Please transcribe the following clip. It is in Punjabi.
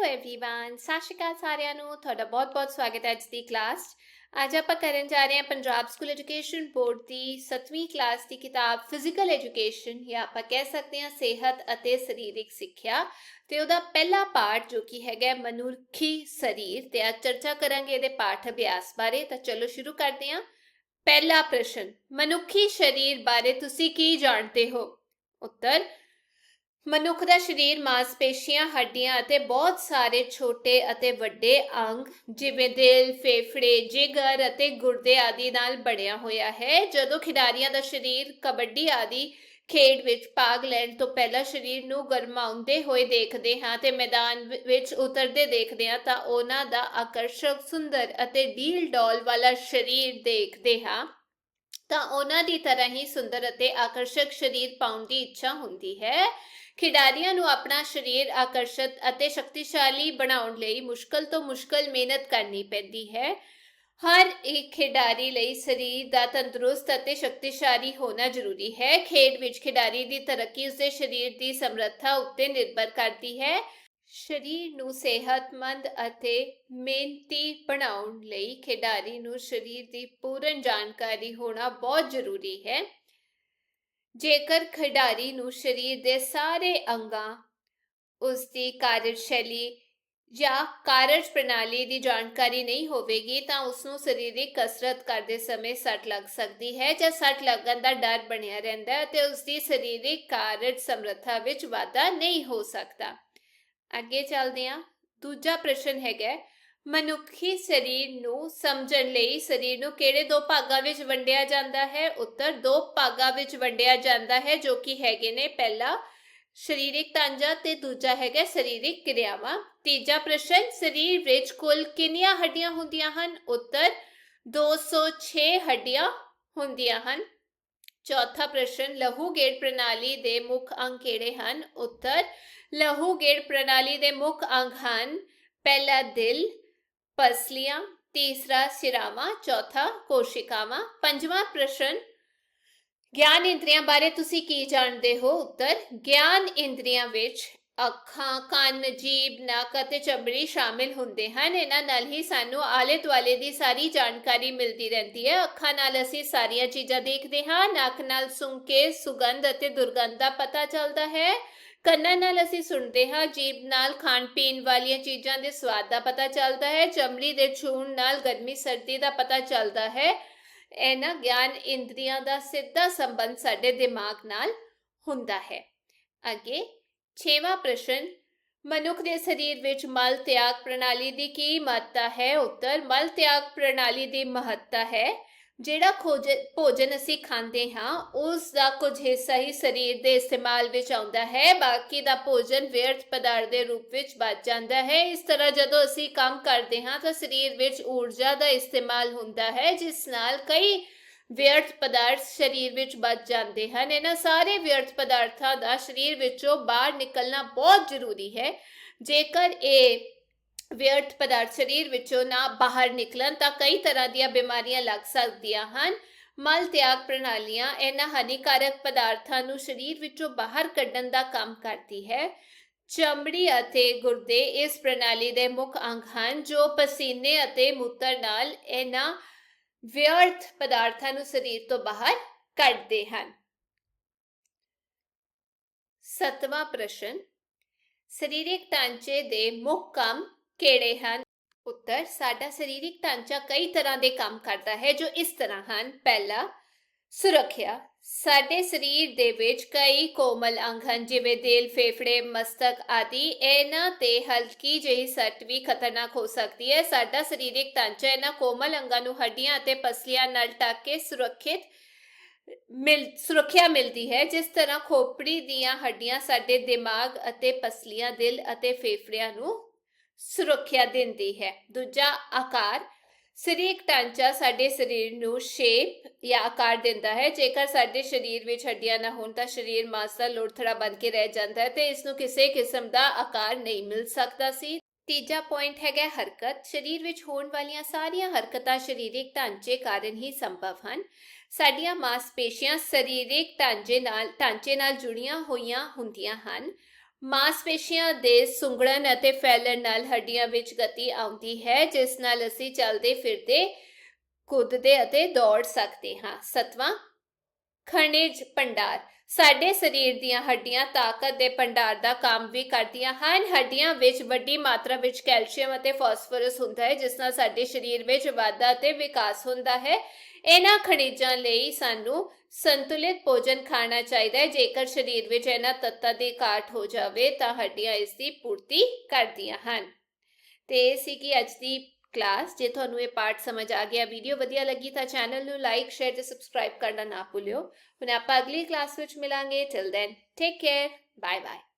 ਹੈਲੋ एवरीवन ਸਤਿ ਸ਼੍ਰੀ ਅਕਾਲ ਸਾਰਿਆਂ ਨੂੰ ਤੁਹਾਡਾ ਬਹੁਤ-ਬਹੁਤ ਸਵਾਗਤ ਹੈ ਅੱਜ ਦੀ ਕਲਾਸ 'ਚ। ਅੱਜ ਆਪਾਂ ਕਰਨ ਜਾ ਰਹੇ ਹਾਂ ਪੰਜਾਬ ਸਕੂਲ ਐਜੂਕੇਸ਼ਨ ਬੋਰਡ ਦੀ 7ਵੀਂ ਕਲਾਸ ਦੀ ਕਿਤਾਬ ਫਿਜ਼ੀਕਲ ਐਜੂਕੇਸ਼ਨ ਜਾਂ ਆਪਾਂ ਕਹਿ ਸਕਦੇ ਹਾਂ ਸਿਹਤ ਅਤੇ ਸਰੀਰਕ ਸਿੱਖਿਆ ਤੇ ਉਹਦਾ ਪਹਿਲਾ ਪਾਠ ਜੋ ਕਿ ਹੈਗਾ ਹੈ ਮਨੁੱਖੀ ਸਰੀਰ ਤੇ ਅੱਜ ਚਰਚਾ ਕਰਾਂਗੇ ਇਹਦੇ ਪਾਠ ਅਭਿਆਸ ਬਾਰੇ ਤਾਂ ਚਲੋ ਸ਼ੁਰੂ ਕਰਦੇ ਹਾਂ ਪਹਿਲਾ ਪ੍ਰਸ਼ਨ ਮਨੁੱਖੀ ਸਰੀਰ ਬਾਰੇ ਤੁਸੀਂ ਕੀ ਜਾਣਦੇ ਹੋ ਉੱਤਰ ਮਨੁੱਖ ਦਾ ਸਰੀਰ, ਮਾਸਪੇਸ਼ੀਆਂ, ਹੱਡੀਆਂ ਅਤੇ ਬਹੁਤ ਸਾਰੇ ਛੋਟੇ ਅਤੇ ਵੱਡੇ ਅੰਗ ਜਿਵੇਂ ਦਿਲ, ਫੇਫੜੇ, ਜਿਗਰ ਅਤੇ ਗੁਰਦੇ ਆਦਿ ਨਾਲ ਬਣਿਆ ਹੋਇਆ ਹੈ। ਜਦੋਂ ਖਿਡਾਰੀਆਂ ਦਾ ਸਰੀਰ ਕਬੱਡੀ ਆਦਿ ਖੇਡ ਵਿੱਚ ਭਾਗ ਲੈਣ ਤੋਂ ਪਹਿਲਾਂ ਸਰੀਰ ਨੂੰ ਗਰਮਾਉਂਦੇ ਹੋਏ ਦੇਖਦੇ ਹਾਂ ਤੇ ਮੈਦਾਨ ਵਿੱਚ ਉਤਰਦੇ ਦੇਖਦੇ ਹਾਂ ਤਾਂ ਉਹਨਾਂ ਦਾ ਆਕਰਸ਼ਕ, ਸੁੰਦਰ ਅਤੇ ਡੀਲ ਡੋਲ ਵਾਲਾ ਸਰੀਰ ਦੇਖਦੇ ਹਾਂ। ਤਾਂ ਉਹਨਾਂ ਦੀ ਤਰ੍ਹਾਂ ਹੀ ਸੁੰਦਰ ਅਤੇ ਆਕਰਸ਼ਕ ਸਰੀਰ ਪਾਉਣ ਦੀ ਇੱਛਾ ਹੁੰਦੀ ਹੈ। ਖਿਡਾਰੀਆਂ ਨੂੰ ਆਪਣਾ ਸਰੀਰ ਆਕਰਸ਼ਕ ਅਤੇ ਸ਼ਕਤੀਸ਼ਾਲੀ ਬਣਾਉਣ ਲਈ ਮੁਸ਼ਕਲ ਤੋਂ ਮੁਸ਼ਕਲ ਮਿਹਨਤ ਕਰਨੀ ਪੈਂਦੀ ਹੈ। ਹਰ ਇੱਕ ਖਿਡਾਰੀ ਲਈ ਸਰੀਰ ਦਾ ਤੰਦਰੁਸਤ ਅਤੇ ਸ਼ਕਤੀਸ਼ਾਲੀ ਹੋਣਾ ਜ਼ਰੂਰੀ ਹੈ। ਖੇਡ ਵਿੱਚ ਖਿਡਾਰੀ ਦੀ ਤਰੱਕੀ ਉਸਦੇ ਸਰੀਰ ਦੀ ਸਮਰੱਥਾ ਉੱਤੇ ਨਿਰਭਰ ਕਰਦੀ ਹੈ। ਸਰੀਰ ਨੂੰ ਸਿਹਤਮੰਦ ਅਤੇ ਮਿਹਨਤੀ ਬਣਾਉਣ ਲਈ ਖਿਡਾਰੀ ਨੂੰ ਸਰੀਰ ਦੀ ਪੂਰਨ ਜਾਣਕਾਰੀ ਹੋਣਾ ਬਹੁਤ ਜ਼ਰੂਰੀ ਹੈ। ਜੇਕਰ ਖਿਡਾਰੀ ਨੂੰ ਸਰੀਰ ਦੇ ਸਾਰੇ ਅੰਗਾਂ, ਉਸ ਦੀ ਕਾਰਜਸ਼ੈਲੀ ਜਾਂ ਕਾਰਜ ਪ੍ਰਣਾਲੀ ਦੀ ਜਾਣਕਾਰੀ ਨਹੀਂ ਹੋਵੇਗੀ, ਤਾਂ ਉਸ ਨੂੰ ਸਰੀਰਕ ਕਸਰਤ ਕਰਦੇ ਸਮੇਂ ਸੱਟ ਲੱਗ ਸਕਦੀ ਹੈ ਜਾਂ ਸੱਟ ਲੱਗਣ ਦਾ ਡਰ ਬਣਿਆ ਰਹਿੰਦਾ ਹੈ ਤੇ ਉਸ ਦੀ ਸਰੀਰਕ ਕਾਰਜ ਸਮਰੱਥਾ ਵਿੱਚ ਵਾਧਾ ਨਹੀਂ ਹੋ ਸਕਦਾ। ਅੱਗੇ ਚੱਲਦੇ ਹਾਂ। ਦੂਜਾ ਪ੍ਰਸ਼ਨ ਹੈਗਾ ਮਨੁੱਖੀ ਸਰੀਰ ਨੂੰ ਸਮਝਣ ਲਈ ਸਰੀਰ ਨੂੰ ਕਿਹੜੇ ਦੋ ਭਾਗਾਂ ਵਿੱਚ ਵੰਡਿਆ ਜਾਂਦਾ ਹੈ? ਉੱਤਰ, ਦੋ ਭਾਗਾਂ ਵਿੱਚ ਵੰਡਿਆ ਜਾਂਦਾ ਹੈ, ਜੋ ਕਿ ਹੈਗੇ ਨੇ ਪਹਿਲਾ ਸਰੀਰਕ ਤਾਂਜਾ ਤੇ ਦੂਜਾ ਹੈਗਾ ਸਰੀਰਕ ਕਿਰਿਆਵਾਂ। ਤੀਜਾ ਪ੍ਰਸ਼ਨ, ਸਰੀਰ ਵਿੱਚ ਕੁੱਲ ਕਿੰਨੀਆਂ ਹੱਡੀਆਂ ਹੁੰਦੀਆਂ ਹਨ? ਉੱਤਰ 206 ਹੱਡੀਆਂ ਹੁੰਦੀਆਂ ਹਨ। ਚੌਥਾ ਪ੍ਰਸ਼ਨ, ਲਹੂ ਗੇੜ ਪ੍ਰਣਾਲੀ ਦੇ ਮੁੱਖ ਅੰਗ ਕਿਹੜੇ ਹਨ? ਉੱਤਰ, ਲਹੂ ਗੇੜ ਪ੍ਰਣਾਲੀ ਦੇ ਮੁੱਖ ਅੰਗ ਹਨ। ਪਹਿਲਾ ਦਿਲ ਪਸਲੀਆਂ ਤੀਸਰਾ ਸਿਰਾਵਾਂ, ਚੌਥਾ ਕੋਸ਼ਿਕਾਵਾਂ, ਪੰਜਵਾਂ ਪ੍ਰਸ਼ਨ, ਗਿਆਨ ਇੰਦਰੀਆਂ ਬਾਰੇ ਤੁਸੀਂ ਕੀ ਜਾਣਦੇ ਹੋ? ਉੱਤਰ, ਗਿਆਨ ਇੰਦਰੀਆਂ ਵਿੱਚ ਅੱਖਾਂ, ਕੰਨ ਜੀਬ ਨੱਕ ਅਤੇ ਚਮੜੀ ਸ਼ਾਮਿਲ ਹੁੰਦੇ ਹਨ। ਇਹਨਾਂ ਨਾਲ ਹੀ ਸਾਨੂੰ ਆਲੇ ਦੁਆਲੇ ਦੀ ਸਾਰੀ ਜਾਣਕਾਰੀ ਮਿਲਦੀ ਰਹਿੰਦੀ ਹੈ। ਅੱਖਾਂ ਨਾਲ ਅਸੀਂ ਸਾਰੀਆਂ ਚੀਜ਼ਾਂ ਦੇਖਦੇ ਹਾਂ। ਨੱਕ ਨਾਲ ਸੁੰਘ ਕੇ ਸੁਗੰਧ ਅਤੇ ਦੁਰਗੰਧ ਦਾ ਪਤਾ ਚੱਲਦਾ ਹੈ। ਕੰਨਾਂ ਨਾਲ ਅਸੀਂ ਸੁਣਦੇ ਹਾਂ, ਜੀਭ ਨਾਲ ਖਾਣ ਪੀਣ ਵਾਲੀਆਂ ਚੀਜ਼ਾਂ ਦੇ ਸਵਾਦ ਦਾ ਪਤਾ ਚੱਲਦਾ ਹੈ, ਚਮੜੀ ਦੇ ਛੂਣ ਨਾਲ ਗਰਮੀ ਸਰਦੀ ਦਾ ਪਤਾ ਚੱਲਦਾ ਹੈ। ਇਹਨਾਂ ਗਿਆਨ ਇੰਦਰੀਆਂ ਦਾ ਸਿੱਧਾ ਸੰਬੰਧ ਸਾਡੇ ਦਿਮਾਗ ਨਾਲ ਹੁੰਦਾ ਹੈ। ਅੱਗੇ ਛੇਵਾਂ ਪ੍ਰਸ਼ਨ, ਮਨੁੱਖ ਦੇ ਸਰੀਰ ਵਿੱਚ ਮਲ ਤਿਆਗ ਪ੍ਰਣਾਲੀ ਦੀ ਕੀ ਮਹੱਤਤਾ ਹੈ? ਉੱਤਰ, ਮਲ ਤਿਆਗ ਪ੍ਰਣਾਲੀ ਦੀ ਮਹੱਤਤਾ ਹੈ। ਜਿਹੜਾ ਖੋਜ, ਭੋਜਨ ਅਸੀਂ ਖਾਂਦੇ ਹਾਂ, ਉਸ ਦਾ ਕੁਝ ਹਿੱਸਾ ਹੀ ਸਰੀਰ ਦੇ ਇਸਤੇਮਾਲ ਵਿੱਚ ਆਉਂਦਾ ਹੈ, ਬਾਕੀ ਦਾ ਭੋਜਨ ਵਿਅਰਥ ਪਦਾਰਥ ਦੇ ਰੂਪ ਵਿੱਚ ਬਚ ਜਾਂਦਾ ਹੈ। ਇਸ ਤਰ੍ਹਾਂ ਜਦੋਂ ਅਸੀਂ ਕੰਮ ਕਰਦੇ ਹਾਂ, ਤਾਂ ਸਰੀਰ ਵਿੱਚ ਊਰਜਾ ਦਾ ਇਸਤੇਮਾਲ ਹੁੰਦਾ ਹੈ, ਜਿਸ ਨਾਲ ਕਈ ਵਿਅਰਥ ਪਦਾਰਥ ਸਰੀਰ ਵਿੱਚ ਬਚ ਜਾਂਦੇ ਹਨ। ਇਹਨਾਂ ਸਾਰੇ ਵਿਅਰਥ ਪਦਾਰਥਾਂ ਦਾ ਸਰੀਰ ਵਿੱਚੋਂ ਬਾਹਰ ਨਿਕਲਣਾ ਬਹੁਤ ਜ਼ਰੂਰੀ ਹੈ। ਜੇਕਰ ਇਹ ਵਿਅਰਥ ਪਦਾਰਥ ਸਰੀਰ ਵਿੱਚੋਂ ਨਾ ਬਾਹਰ ਨਿਕਲਣ ਤਾਂ ਕਈ ਤਰ੍ਹਾਂ ਦੀਆਂ ਬਿਮਾਰੀਆਂ ਲੱਗ ਸਕਦੀਆਂ ਹਨ। ਮਲ ਤਿਆਗ ਪ੍ਰਣਾਲੀਆਂ ਇਹਨਾਂ ਹਾਨੀਕਾਰਕ ਪਦਾਰਥਾਂ ਨੂੰ ਸਰੀਰ ਵਿੱਚੋਂ ਬਾਹਰ ਕੱਢਣ ਦਾ ਕੰਮ ਕਰਦੀ ਹੈ। ਚਮੜੀ ਅਤੇ ਗੁਰਦੇ ਇਸ ਪ੍ਰਣਾਲੀ ਦੇ ਮੁੱਖ ਅੰਗ ਹਨ, ਜੋ ਪਸੀਨੇ ਅਤੇ ਮੂਤਰ ਨਾਲ ਇਹਨਾਂ ਵਿਅਰਥ ਪਦਾਰਥਾਂ ਨੂੰ ਸਰੀਰ ਤੋਂ ਬਾਹਰ ਕੱਢਦੇ ਹਨ। ਸਤਵਾਂ ਪ੍ਰਸ਼ਨ, ਸਰੀਰਕ ਢਾਂਚੇ ਦੇ ਮੁੱਖ ਕੰਮ ਕਿਹੜੇ ਹਨ? ਉੱਤਰ, ਸਾਡਾ ਸਰੀਰਕ ਢਾਂਚਾ ਕਈ ਤਰ੍ਹਾਂ ਦੇ ਕੰਮ ਕਰਦਾ ਹੈ ਜੋ ਇਸ ਤਰ੍ਹਾਂ ਹਨ। ਪਹਿਲਾ, ਸੁਰੱਖਿਆ। ਸਾਡੇ ਸਰੀਰ ਦੇ ਵਿੱਚ ਕਈ ਕੋਮਲ ਅੰਗ ਹਨ, ਜਿਵੇਂ ਦਿਲ, ਫੇਫੜੇ, ਮਸਤਕ ਆਦਿ। ਇਹਨਾਂ ਤੇ ਹਲਕੀ ਜਿਹੀ ਸੱਟ ਵੀ ਖਤਰਨਾਕ ਹੋ ਸਕਦੀ ਹੈ। ਸਾਡਾ ਸਰੀਰਕ ਢਾਂਚਾ ਇਹਨਾਂ ਕੋਮਲ ਅੰਗਾਂ ਨੂੰ ਹੱਡੀਆਂ ਅਤੇ ਪਸਲੀਆਂ ਨਾਲ ਢੱਕ ਕੇ ਸੁਰੱਖਿਅਤ ਮਿਲ, ਸੁਰੱਖਿਆ ਮਿਲਦੀ ਹੈ। ਜਿਸ ਤਰ੍ਹਾਂ ਖੋਪੜੀ ਦੀਆਂ ਹੱਡੀਆਂ ਸਾਡੇ ਦਿਮਾਗ ਅਤੇ ਪਸਲੀਆਂ, ਦਿਲ ਅਤੇ ਫੇਫੜਿਆਂ ਨੂੰ ਸੁਰੱਖਿਆ ਦਿੰਦੀ ਹੈ। ਦੂਜਾ ਆਕਾਰ, ਸਰੀਰਕ ਢਾਂਚਾ ਸਾਡੇ ਸਰੀਰ ਨੂੰ ਸ਼ੇਪ ਜਾਂ ਆਕਾਰ ਦਿੰਦਾ ਹੈ। ਜੇਕਰ ਸਾਡੇ ਸਰੀਰ ਵਿੱਚ ਹੱਡੀਆਂ ਨਾ ਹੋਣ ਤਾਂ ਸਰੀਰ ਮਾਸ ਦਾ ਲੋੜਥੜਾ ਬਣ ਕੇ ਰਹਿ ਜਾਂਦਾ ਹੈ ਤੇ ਇਸ ਨੂੰ ਕਿਸੇ ਕਿਸਮ ਦਾ ਆਕਾਰ ਨਹੀਂ ਮਿਲ ਸਕਦਾ ਸੀ। ਤੀਜਾ ਪੁਆਇੰਟ ਹੈਗਾ ਹਰਕਤ। ਸਰੀਰ ਵਿੱਚ ਹੋਣ ਵਾਲੀਆਂ ਸਾਰੀਆਂ ਹਰਕਤਾਂ ਸਰੀਰਕ ਢਾਂਚੇ ਕਾਰਨ ਹੀ ਸੰਭਵ ਹਨ। ਸਾਡੀਆਂ ਮਾਸਪੇਸ਼ੀਆਂ ਸਰੀਰਕ ਢਾਂਚੇ ਨਾਲ ਢਾਂਚੇ ਨਾਲ ਜੁੜੀਆਂ ਹੋਈਆਂ ਹੁੰਦੀਆਂ ਹਨ। ਮਾਸਪੇਸ਼ੀਆਂ ਦੇ ਸੁੰਗੜਨ ਅਤੇ ਫੈਲਣ ਨਾਲ ਹੱਡੀਆਂ ਵਿੱਚ ਗਤੀ ਆਉਂਦੀ ਹੈ, ਜਿਸ ਨਾਲ ਅਸੀਂ ਚੱਲਦੇ ਫਿਰਦੇ, ਕੁੱਦਦੇ ਅਤੇ ਦੌੜ ਸਕਦੇ ਹਾਂ। ਸਤਵਾਂ, ਖਣਿਜ ਭੰਡਾਰ। ਸਾਡੇ ਸਰੀਰ ਦੀਆਂ ਹੱਡੀਆਂ ਤਾਕਤ ਦੇ ਭੰਡਾਰ ਦਾ ਕੰਮ ਵੀ ਕਰਦੀਆਂ ਹਨ। ਹੱਡੀਆਂ ਵਿੱਚ ਵੱਡੀ ਮਾਤਰਾ ਵਿੱਚ ਕੈਲਸ਼ੀਅਮ ਅਤੇ ਫਾਸਫੋਰਸ ਹੁੰਦਾ ਹੈ, ਜਿਸ ਨਾਲ ਸਾਡੇ ਸਰੀਰ ਵਿੱਚ ਵਾਧਾ ਅਤੇ ਵਿਕਾਸ ਹੁੰਦਾ ਹੈ। ਇਹਨਾਂ ਖਣਿਜਾਂ ਲਈ ਸਾਨੂੰ ਸੰਤੁਲਿਤ ਭੋਜਨ ਖਾਣਾ ਚਾਹੀਦਾ ਹੈ। ਜੇਕਰ ਸਰੀਰ ਵਿੱਚ ਇਹਨਾਂ ਤੱਤਾਂ ਦੀ ਘਾਟ ਹੋ ਜਾਵੇ ਤਾਂ ਹੱਡੀਆਂ ਇਸ ਦੀ ਪੂਰਤੀ ਕਰਦੀਆਂ ਹਨ। ਤੇ ਇਹ ਸੀ ਕਿ ਅੱਜ ਦੀ ਕਲਾਸ। ਜੇ ਤੁਹਾਨੂੰ ਇਹ ਪਾਠ ਸਮਝ ਆ ਗਿਆ, ਵੀਡੀਓ ਵਧੀਆ ਲੱਗੀ ਤਾਂ ਚੈਨਲ ਨੂੰ ਲਾਈਕ, ਸ਼ੇਅਰ ਤੇ ਸਬਸਕ੍ਰਾਈਬ ਕਰਨਾ ਨਾ ਭੁੱਲਿਓ। ਹੁਣ ਆਪਾਂ ਅਗਲੀ ਕਲਾਸ ਵਿੱਚ ਮਿਲਾਂਗੇ। Till then take care bye bye